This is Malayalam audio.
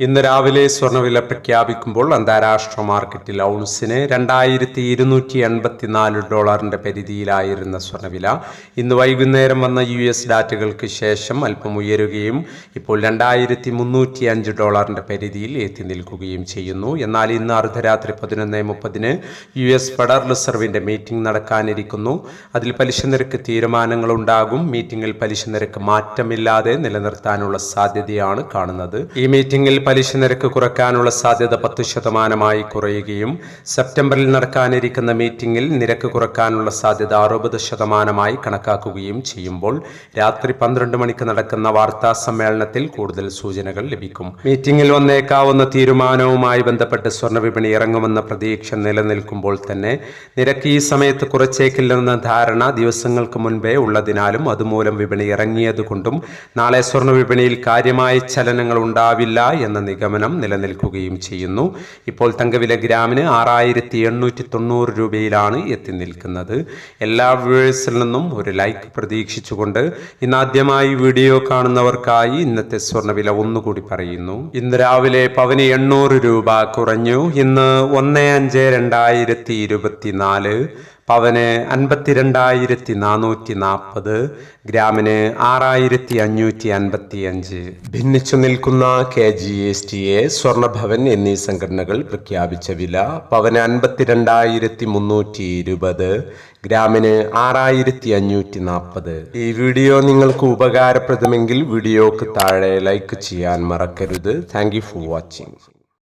ഇന്ന് രാവിലെ സ്വർണവില പ്രഖ്യാപിക്കുമ്പോൾ അന്താരാഷ്ട്ര മാർക്കറ്റിൽ ഔൺസിന് രണ്ടായിരത്തി ഇരുന്നൂറ്റി എൺപത്തിനാല് ഡോളറിന്റെ പരിധിയിലായിരുന്ന സ്വർണവില ഇന്ന് വൈകുന്നേരം വന്ന യു എസ് ഡാറ്റകൾക്ക് ശേഷം അല്പം ഉയരുകയും ഇപ്പോൾ രണ്ടായിരത്തി മുന്നൂറ്റി അഞ്ച് ഡോളറിന്റെ പരിധിയിൽ എത്തി നിൽക്കുകയും ചെയ്യുന്നു. എന്നാൽ ഇന്ന് അർദ്ധരാത്രി പതിനൊന്ന് മുപ്പതിന് യു എസ് ഫെഡറൽ റിസർവിന്റെ മീറ്റിംഗ് നടക്കാനിരിക്കുന്നു. അതിൽ പലിശ നിരക്ക് തീരുമാനങ്ങൾ ഉണ്ടാകും മീറ്റിംഗിൽ പലിശ നിരക്ക് മാറ്റമില്ലാതെ നിലനിർത്താനുള്ള സാധ്യതയാണ് കാണുന്നത്. ഈ മീറ്റിംഗിൽ പലിശ നിരക്ക് കുറയ്ക്കാനുള്ള സാധ്യത പത്ത് ശതമാനമായി കുറയുകയും സെപ്റ്റംബറിൽ നടക്കാനിരിക്കുന്ന മീറ്റിംഗിൽ നിരക്ക് കുറയ്ക്കാനുള്ള സാധ്യത അറുപത് ശതമാനമായി കണക്കാക്കുകയും ചെയ്യുമ്പോൾ രാത്രി പന്ത്രണ്ട് മണിക്ക് നടക്കുന്ന വാർത്താ സമ്മേളനത്തിൽ കൂടുതൽ സൂചനകൾ ലഭിക്കും. മീറ്റിംഗിൽ വന്നേക്കാവുന്ന തീരുമാനവുമായി ബന്ധപ്പെട്ട് സ്വർണ വിപണി ഇറങ്ങുമെന്ന പ്രതീക്ഷ നിലനിൽക്കുമ്പോൾ തന്നെ നിരക്ക് ഈ സമയത്ത് കുറച്ചേക്കില്ലെന്ന ധാരണ ദിവസങ്ങൾക്ക് മുൻപേ ഉള്ളതിനാലും അതുമൂലം വിപണി ഇറങ്ങിയതുകൊണ്ടും നാളെ സ്വർണ വിപണിയിൽ കാര്യമായ ചലനങ്ങൾ ഉണ്ടാവില്ല എന്ന നിഗമനം നിലനിൽക്കുകയും ചെയ്യുന്നു. ഇപ്പോൾ തങ്കവില ഗ്രാമിന് ആറായിരത്തി എണ്ണൂറ്റി തൊണ്ണൂറ് രൂപയിലാണ് എത്തി നിൽക്കുന്നത്. എല്ലാ വ്യൂവേഴ്സിൽ നിന്നും ഒരു ലൈക്ക് പ്രതീക്ഷിച്ചുകൊണ്ട് ഇന്ന് ആദ്യമായി വീഡിയോ കാണുന്നവർക്കായി ഇന്നത്തെ സ്വർണവില ഒന്നുകൂടി പറയുന്നു. ഇന്ന് രാവിലെ പവന് എണ്ണൂറ് രൂപ കുറഞ്ഞു. ഇന്ന് ഒന്ന് അഞ്ച് രണ്ടായിരത്തി ഇരുപത്തിനാല് പവന് അൻപത്തിരണ്ടായിരത്തി നാനൂറ്റി നാൽപ്പത് ഗ്രാമിന് ആറായിരത്തി അഞ്ഞൂറ്റി അൻപത്തി അഞ്ച് ഭിന്നിച്ചു നിൽക്കുന്ന K G S T A സ്വർണഭവൻ എന്നീ സംഘടനകൾ പ്രഖ്യാപിച്ച വില പവന് അൻപത്തിരണ്ടായിരത്തി മുന്നൂറ്റി ഇരുപത് ഗ്രാമിന് ആറായിരത്തി അഞ്ഞൂറ്റി നാൽപ്പത് ഈ വീഡിയോ നിങ്ങൾക്ക് ഉപകാരപ്രദമെങ്കിൽ വീഡിയോക്ക് താഴെ ലൈക്ക് ചെയ്യാൻ മറക്കരുത്. Thank you for watching